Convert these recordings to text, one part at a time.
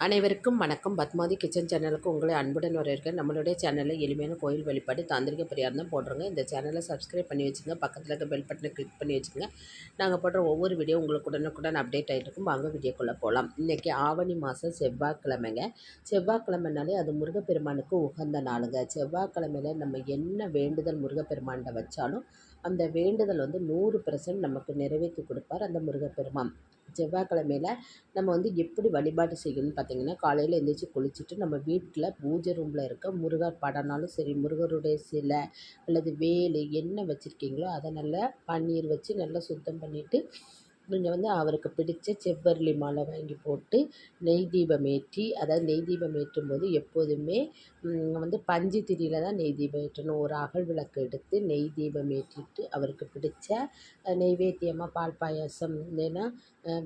அனைவருக்கும் வணக்கம். பத்மாதி கிச்சன் சேனலுக்கு உங்களை அன்புடன் வரவேற்கிறேன். நம்மளுடைய சேனலில் எளிமையான கோயில் வழிபாடு தாந்திரிக பரிகாரம் தான் போடுறோங்க இந்த சேனலை சப்ஸ்கிரைப் பண்ணி வச்சுங்க பக்கத்தில் இருக்க பெல் பட்டனை கிளிக் பண்ணி வச்சுங்க நாங்கள் போடுற ஒவ்வொரு வீடியோ உங்களுக்கு உடனுக்குடன் அப்டேட் ஆகிட்டு இருக்கும் வாங்க வீடியோக்குள்ளே போகலாம் இன்றைக்கி ஆவணி மாதம் செவ்வாய்க்கிழமைங்க. செவ்வாய்க்கிழமைனாலே அது முருகப்பெருமானுக்கு உகந்த நாளுங்க. செவ்வாய்க்கிழமையில் நம்ம என்ன வேண்டுதல் முருகப்பெருமான்கிட்ட வச்சாலும் அந்த வேண்டுதல் வந்து நூறு பர்சன்ட் நமக்கு நிறைவேற்றி கொடுப்பார் அந்த முருகப்பெருமான். செவ்வாய்க்கிழமையில் நம்ம வந்து எப்படி வழிபாடு செய்யணும்னு பார்த்திங்கன்னா காலையில் எழுந்திரிச்சி குளிச்சுட்டு நம்ம வீட்டில் பூஜை ரூமில் இருக்க முருகர் படம்னாலும் சரி முருகருடைய சிலை அல்லது வேலு என்ன வச்சுருக்கீங்களோ அதை நல்லா பன்னீர் வச்சு நல்லா சுத்தம் பண்ணிவிட்டு நீங்கள் வந்து அவருக்கு பிடித்த செவ்வரளி மாலை வாங்கி போட்டு நெய் தீபம் ஏற்றி அதாவது நெய் தீபம் ஏற்றும் போது எப்போதுமே வந்து பஞ்சு திரியில் தான் நெய் தீபம் ஏற்றணும். ஒரு அகல் விளக்கு எடுத்து நெய் தீபம் ஏற்றிட்டு அவருக்கு பிடிச்ச நெய்வேத்தியமாக பால் பாயாசம் இல்லைன்னா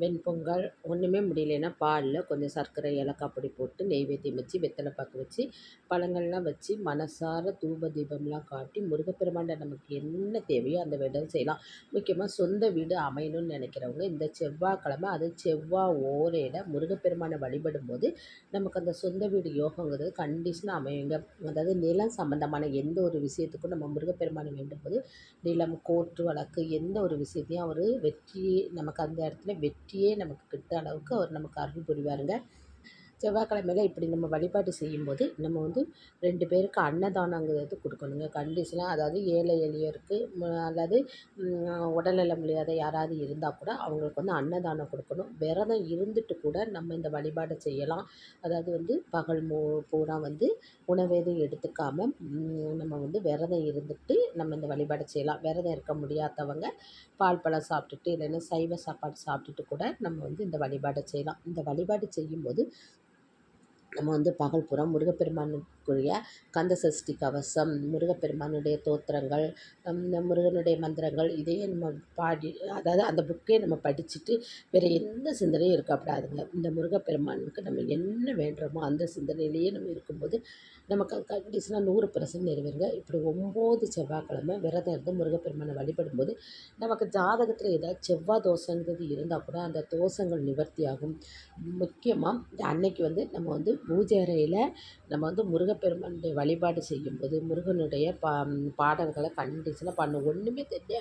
வெண்பொங்கல் ஒன்றுமே முடியலைன்னா பாலில் கொஞ்சம் சர்க்கரை ஏலக்காய் பொடி போட்டு நெய்வேத்தியம் வச்சு வெத்தலை பாக்கு வச்சு பழங்கள்லாம் வச்சு மனசார தூப தீபம்லாம் காட்டி முருகப்பெருமாண்ட நமக்கு என்ன தேவையோ அந்த விடம் செய்யலாம். முக்கியமாக சொந்த வீடு அமையணும்னு இருக்கிறவங்க இந்த செவ்வாய்க்கிழமை அது செவ்வாய் ஓரையில் முருகப்பெருமானை வழிபடும் போது நமக்கு அந்த சொந்த வீடு யோகங்கிறது கண்டிஷனாக அமையுங்க. அதாவது நிலம் சம்மந்தமான எந்த ஒரு விஷயத்துக்கும் நம்ம முருகப்பெருமானை வேண்டும் போது நிலம் கோர்ட்டு வழக்கு எந்த ஒரு விஷயத்தையும் அவர் வெற்றி நமக்கு அந்த இடத்துல வெற்றியே நமக்கு கிட்ட அளவுக்கு அவர் நமக்கு அருள் புரிவாருங்க. செவ்வாய்க்கிழமையில இப்படி நம்ம வழிபாடு செய்யும்போது நம்ம வந்து ரெண்டு பேருக்கு அன்னதானங்கிறது கொடுக்கணுங்க. கண்டிஷனாக அதாவது ஏழை எளியோருக்கு அல்லது உடல்நலம் முடியாத யாராவது இருந்தால் கூட அவங்களுக்கு வந்து அன்னதானம் கொடுக்கணும். விரதம் இருந்துட்டு கூட நம்ம இந்த வழிபாடை செய்யலாம். அதாவது வந்து பகல் மூ பூரா வந்து உணவேதும் எடுத்துக்காமல் நம்ம வந்து விரதம் இருந்துட்டு நம்ம இந்த வழிபாடை செய்யலாம். விரதம் இருக்க முடியாதவங்க பால் பழம் சாப்பிட்டுட்டு இல்லைன்னா சைவ சாப்பாடு சாப்பிட்டுட்டு கூட நம்ம வந்து இந்த வழிபாடை செய்யலாம். இந்த வழிபாடு செய்யும்போது நம்ம வந்து பகல் பூரா முருகப்பெருமானுக்குரிய கந்த சஷ்டி கவசம் முருகப்பெருமானுடைய தோத்திரங்கள் இந்த முருகனுடைய மந்திரங்கள் இதையே நம்ம பாடி அதாவது அந்த புக்கே நம்ம படிச்சுட்டு வேறு எந்த சிந்தனையும் இருக்கக்கூடாதுங்க இந்த முருகப்பெருமானுக்கு நம்ம என்ன வேண்டுறோமோ அந்த சிந்தனையிலேயே நம்ம இருக்கும்போது நமக்கு கண்டிஷனாக நூறு பர்சன்ட் நிறைவேறுங்க. இப்படி ஒம்பது செவ்வாய்க்கிழமை விரதம் இருந்து முருகப்பெருமானை வழிபடும்போது நமக்கு ஜாதகத்தில் ஏதாவது செவ்வாய் தோஷங்கிறது இருந்தால் கூட அந்த தோஷங்கள் நிவர்த்தியாகும். முக்கியமாக அன்னைக்கு வந்து நம்ம வந்து பூஜை அறையில் நம்ம வந்து முருகப்பெருமானுடைய வழிபாடு செய்யும்போது முருகனுடைய பா பாடல்களை கண்டிஷனாக பண்ணணும் ஒன்றுமே தெரியல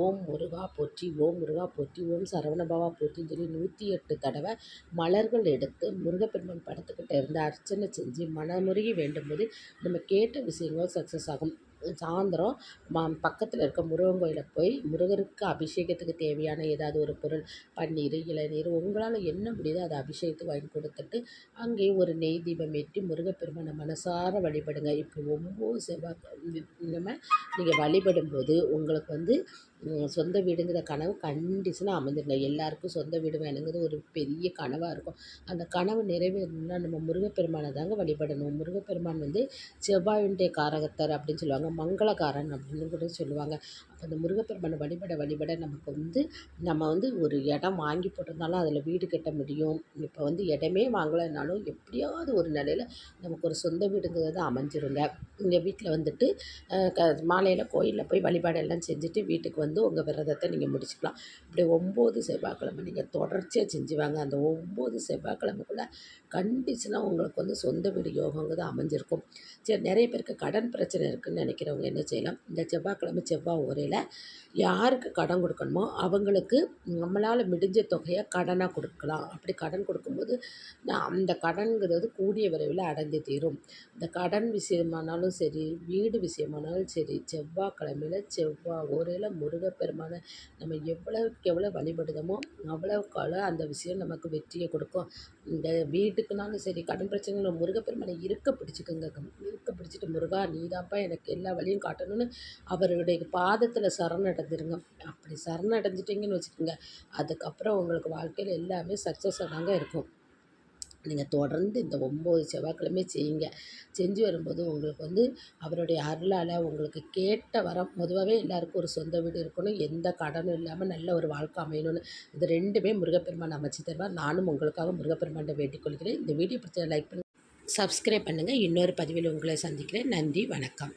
ஓம் முருகா போற்றி ஓம் முருகா போற்றி ஓம் சரவணபாவா போற்றின்னு சொல்லி நூற்றி எட்டு தடவை மலர்கள் எடுத்து முருகப்பெருமான் படத்துக்கிட்ட இருந்து அர்ச்சனை செஞ்சு மனமுருகி வேண்டும்போது நம்ம கேட்ட விஷயங்கள் சக்ஸஸ் ஆகும். சாயந்தரம் ம பக்கத்தில் இருக்க முருகன் கோயிலில் போய் முருகருக்கு அபிஷேகத்துக்கு தேவையான ஏதாவது ஒரு பொருள் பன்னீர் இளநீர் உங்களால் என்ன முடியுதோ அதை அபிஷேகத்துக்கு வாங்கி கொடுத்துட்டு அங்கேயும் ஒரு நெய் தீபம் ஏற்றி முருகப்பெருமானை மனசார வழிபடுங்க. இப்போ ஒம்பது செவ்வாய் நம்ம நீங்கள் வழிபடும்போது உங்களுக்கு வந்து சொந்த வீடுங்கிற கனவு கண்டிஷனாக அமைஞ்சிருங்க எல்லாருக்கும் சொந்த வீடு வேணுங்கிறது ஒரு பெரிய கனவாக இருக்கும். அந்த கனவு நிறைவேறணும்னா நம்ம முருகப்பெருமானை தாங்க வழிபடணும். முருகப்பெருமான் வந்து செவ்வாயுடைய காரகத்தர் அப்படின்னு சொல்லுவாங்க. மங்களகாரன் அப்படின்னு கூட சொல்லுவாங்க. அப்போ அந்த முருகப்பெருமானை வழிபட வழிபட நமக்கு வந்து நம்ம வந்து ஒரு இடம் வாங்கி போட்டிருந்தாலும் அதில் வீடு கட்ட முடியும். இப்போ வந்து இடமே வாங்கலைனாலும் எப்படியாவது ஒரு நிலையில் நமக்கு ஒரு சொந்த வீடுங்கிறது அமைஞ்சிருங்க. இங்கே வீட்டில் வந்துட்டு க மாலையில் கோயிலில் போய் வழிபாடெல்லாம் செஞ்சுட்டு வீட்டுக்கு வந்து வந்து உங்கள் விரதத்தை நீங்கள் முடிச்சுக்கலாம். இப்படி ஒம்பது செவ்வாய்க்கிழமை நீங்கள் தொடர்ச்சியாக செஞ்சு வாங்க. அந்த ஒம்பது செவ்வாய்க்கிழமைக்குள்ளே கண்டிஷனாக உங்களுக்கு வந்து சொந்த வீடு யோகங்கிறது அமைஞ்சிருக்கும். சரி நிறைய பேருக்கு கடன் பிரச்சனை இருக்குதுன்னு நினைக்கிறவங்க என்ன செய்யலாம்? இந்த செவ்வாய்க்கிழமை செவ்வாய் உரையில் யாருக்கு கடன் கொடுக்கணுமோ அவங்களுக்கு நம்மளால் முடிஞ்ச தொகையை கடனாக கொடுக்கலாம். அப்படி கடன் கொடுக்கும்போது நான் அந்த கடன்கிறது கூடிய விரைவில் அடைஞ்சு தீரும். இந்த கடன் விஷயமானாலும் சரி வீடு விஷயமானாலும் சரி செவ்வாய்க்கிழமையில் செவ்வாய் உரையில் முருகப்பெருமானை நம்ம எவ்வளவுக்கு எவ்வளோ வழிபடுதமோ அவ்வளோக்கு அந்த விஷயம் நமக்கு வெற்றியை கொடுக்கும். இந்த வீட்டுக்குனாலும் சரி கடன் பிரச்சனைகள் முருகப்பெருமானை இருக்க பிடிச்சிக்கோங்க. இருக்க பிடிச்சிட்டு முருகா நீதான்ப்பா எனக்கு எல்லா வழியும் காட்டணும்னு அவருடைய பாதத்தில் சரணடைஞ்சிருங்க. அப்படி சரணடைஞ்சிட்டிங்கன்னு வச்சுக்கோங்க அதுக்கப்புறம் உங்களுக்கு வாழ்க்கையில் எல்லாமே சக்ஸஸாக தாங்க இருக்கும். நீங்கள் தொடர்ந்து இந்த ஒம்பது செவ்வாய்க்கிழமை செய்யுங்க. செஞ்சு வரும்போது உங்களுக்கு வந்து அவருடைய அருளால் உங்களுக்கு கேட்ட வரம் பொதுவாகவே எல்லாருக்கும் ஒரு சொந்த வீடு இருக்கணும். எந்த கடனும் இல்லாமல் நல்ல ஒரு வாழ்க்கை அமையணும்னு இது ரெண்டுமே முருகப்பெருமான் அமைச்சு தருவார். நானும் உங்களுக்காக முருகப்பெருமான வேண்டிக் கொள்கிறேன். இந்த வீடியோ பிடிச்ச லைக் பண்ணுங்கள் சப்ஸ்கிரைப் பண்ணுங்கள் இன்னொரு பதிவில் உங்களை சந்திக்கிறேன். நன்றி வணக்கம்.